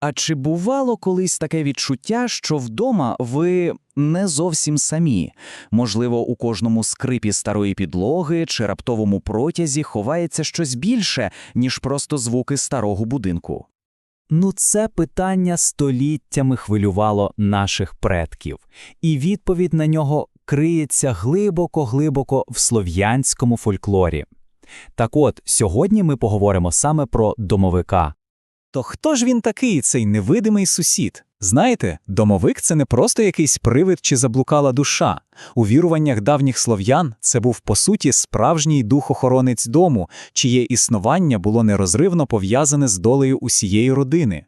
А чи бувало колись таке відчуття, що вдома ви не зовсім самі? Можливо, у кожному скрипі старої підлоги чи раптовому протязі ховається щось більше, ніж просто звуки старого будинку? Ну, це питання століттями хвилювало наших предків, і відповідь на нього криється глибоко-глибоко в слов'янському фольклорі. Так от, сьогодні ми поговоримо саме про домовика. То хто ж він такий, цей невидимий сусід? Знаєте, домовик це не просто якийсь привид чи заблукала душа. У віруваннях давніх слов'ян це був по суті справжній дух-охоронець дому, чиє існування було нерозривно пов'язане з долею усієї родини.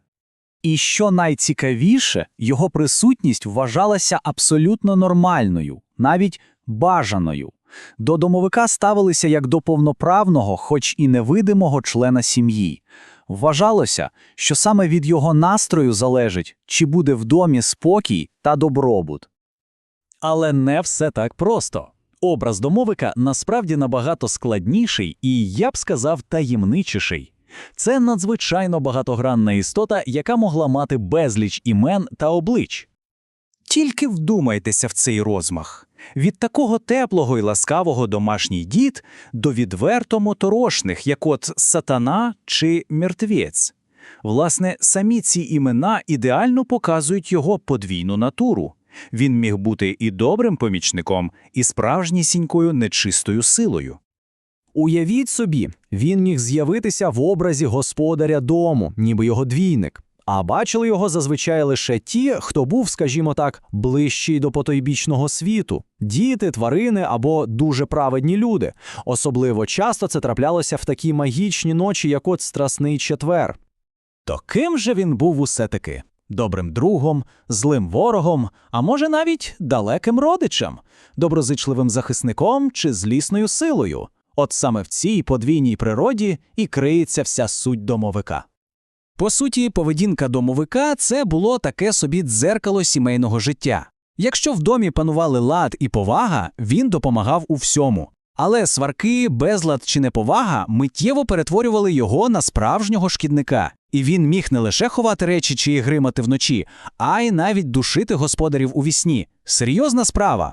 І що найцікавіше, його присутність вважалася абсолютно нормальною, навіть бажаною. До домовика ставилися як до повноправного, хоч і невидимого члена сім'ї. Вважалося, що саме від його настрою залежить, чи буде в домі спокій та добробут. Але не все так просто. Образ домовика насправді набагато складніший і, я б сказав, таємничіший. Це надзвичайно багатогранна істота, яка могла мати безліч імен та облич. Тільки вдумайтеся в цей розмах. Від такого теплого і ласкавого домашній дід до відверто моторошних, як от сатана чи мертвець. Власне, самі ці імена ідеально показують його подвійну натуру. Він міг бути і добрим помічником, і справжнісінькою нечистою силою. Уявіть собі, він міг з'явитися в образі господаря дому, ніби його двійник. А бачили його зазвичай лише ті, хто був, скажімо так, ближчий до потойбічного світу діти, тварини або дуже праведні люди. Особливо часто це траплялося в такі магічні ночі, як от Страсний четвер. То ким же він був усе таки? Добрим другом, злим ворогом, а може навіть далеким родичем, доброзичливим захисником чи злісною силою. От саме в цій подвійній природі і криється вся суть домовика. По суті, поведінка домовика це було таке собі дзеркало сімейного життя. Якщо в домі панували лад і повага, він допомагав у всьому. Але сварки, безлад чи неповага миттєво перетворювали його на справжнього шкідника, і він міг не лише ховати речі чи гримати вночі, а й навіть душити господарів у вісні. Серйозна справа.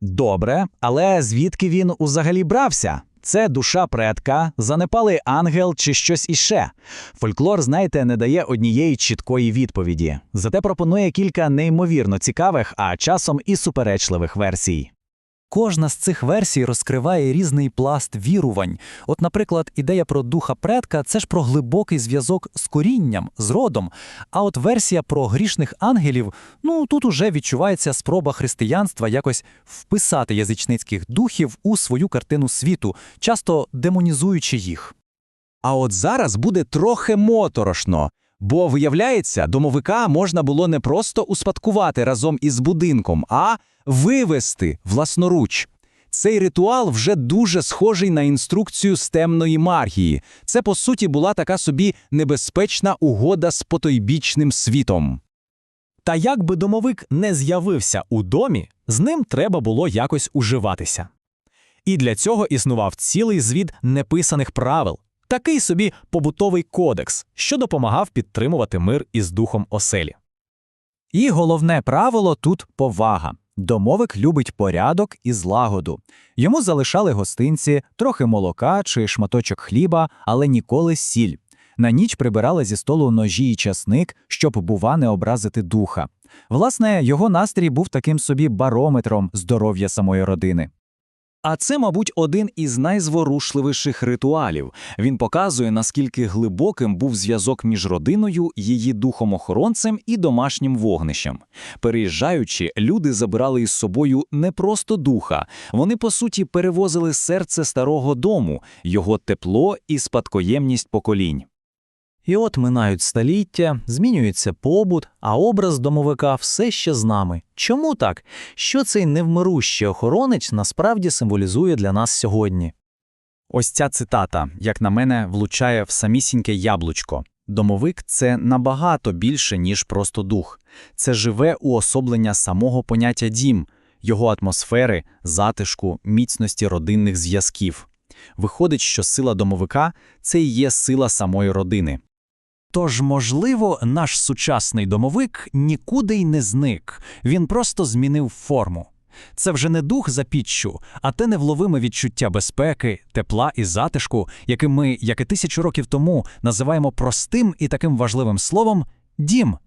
Добре, але звідки він узагалі брався? Це душа предка, занепалий ангел чи щось іще. Фольклор, знаєте, не дає однієї чіткої відповіді. Зате пропонує кілька неймовірно цікавих, а часом і суперечливих версій. Кожна з цих версій розкриває різний пласт вірувань. От, наприклад, ідея про духа предка це ж про глибокий зв'язок з корінням, з родом. А от версія про грішних ангелів, ну тут уже відчувається спроба християнства якось вписати язичницьких духів у свою картину світу, часто демонізуючи їх. А от зараз буде трохи моторошно. Бо, виявляється, домовика можна було не просто успадкувати разом із будинком, а вивести власноруч. Цей ритуал вже дуже схожий на інструкцію з темної маргії. Це, по суті, була така собі небезпечна угода з потойбічним світом. Та як би домовик не з'явився у домі, з ним треба було якось уживатися. І для цього існував цілий звід неписаних правил, такий собі побутовий кодекс, що допомагав підтримувати мир із духом оселі. І головне правило тут повага. Домовик любить порядок і злагоду. Йому залишали гостинці, трохи молока чи шматочок хліба, але ніколи сіль. На ніч прибирали зі столу ножі і часник, щоб, бува, не образити духа. Власне, його настрій був таким собі барометром здоров'я самої родини. А це, мабуть, один із найзворушливіших ритуалів. Він показує, наскільки глибоким був зв'язок між родиною, її духом-охоронцем і домашнім вогнищем. Переїжджаючи, люди забирали із собою не просто духа, вони, по суті, перевозили серце старого дому, його тепло і спадкоємність поколінь. І от минають століття, змінюється побут, а образ домовика все ще з нами. Чому так? Що цей невмирущий охоронець насправді символізує для нас сьогодні? Ось ця цитата, як на мене, влучає в самісіньке яблучко. Домовик це набагато більше, ніж просто дух. Це живе уособлення самого поняття дім, його атмосфери, затишку, міцності родинних зв'язків. Виходить, що сила домовика це і є сила самої родини. Тож, можливо, наш сучасний домовик нікуди й не зник, він просто змінив форму. Це вже не дух за піччю, а те невловиме відчуття безпеки, тепла і затишку, яке ми, як і тисячу років тому, називаємо простим і таким важливим словом дім.